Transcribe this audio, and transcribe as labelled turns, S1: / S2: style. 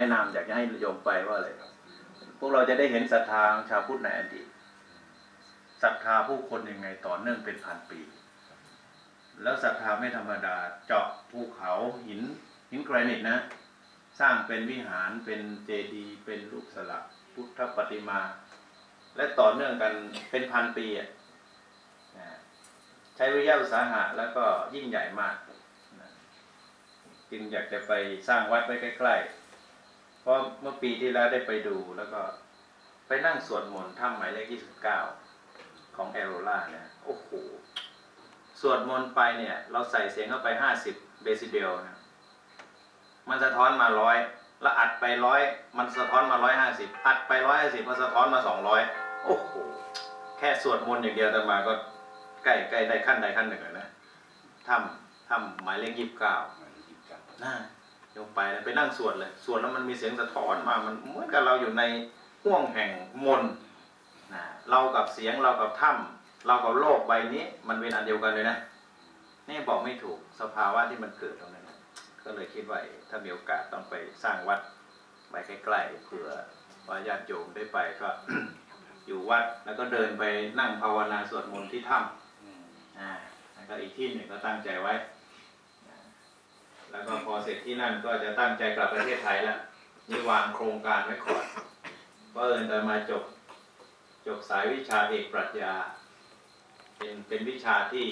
S1: แนะนำอยากจะให้โยมไปว่าอะไรพวกเราจะได้เห็นศรัทธาชาวพุทธในอดีตศรัทธาผู้คนยังไงต่อเนื่องเป็นพันปี แล้วศรัทธาไม่ธรรมดาเจาะภูเขาหินหินแกรนิตนะ สร้างเป็นวิหารเป็นเจดีย์เป็นรูปสลักพุทธปฏิมา และต่อเนื่องกันเป็นพันปีอะใช้วิริยะอุตสาหะแล้วก็ยิ่งใหญ่มากจึงอยากจะไปสร้างวัดไว้ใกล้ ๆ เพราะเมื่อปีที่แล้วได้ไปดูแล้วก็ไปนั่งสวดมนต์ถ้ำหมายเลข29ของแอโรล่าเนี่ยโอ้โหสวดมนต์ไปเนี่ย เราใส่เสียงเข้าไป50เบซิเบลนะมันสะท้อนมาร้อยแล้วอัดไปร้อยมันสะท้อนมาร้อยห้าสิบอัดไปร้อยห้าสิบมันสะท้อนมาสองร้อยโอ้โหแค่สวดมนต์อย่างเดียวแต่มาก็ใกล้ใกล้ได้ขั้นใดขั้นหนึ่งแล้วนะถ้ำถ้ำหมายเลขยี่สิบเก้าน่าลงไปเลยไปนั่งสวดเลยสวดแล้วมันมีเสียงสะท้อนมามันเหมือนกับเราอยู่ในห่วงแห่งมนต์นะเรากับเสียงเรากับถ้ำเรากับโลกใบนี้ มันเป็นอันเดียวกันเลยนะนี่บอกไม่ถูกสภาวะที่มันเกิดตรงนั้นนะก็เลยคิดว่าเอ๊ะถ้ามีโอกาสต้องไปสร้างวัดไว้ใกล้ๆเผื่อว่าญาติโยมได้ไปก็อยู่วัดแล้วก็เดินไปนั่งภาวนาสวดมนต์ที่ถ้ำอ่าแล้วก็อีกที่หนึ่งก็ตั้งใจไว้อ่าแล้วก็พอเส ร็จที่นั่นก็จะตั้งใจกลับประเทศไทยแล้วนี่วางโครงการไว้ก่อนเพราะเอิญแต่มาจบจบสายวิชาเอกปรัชญาเป็นเป็นวิชาที่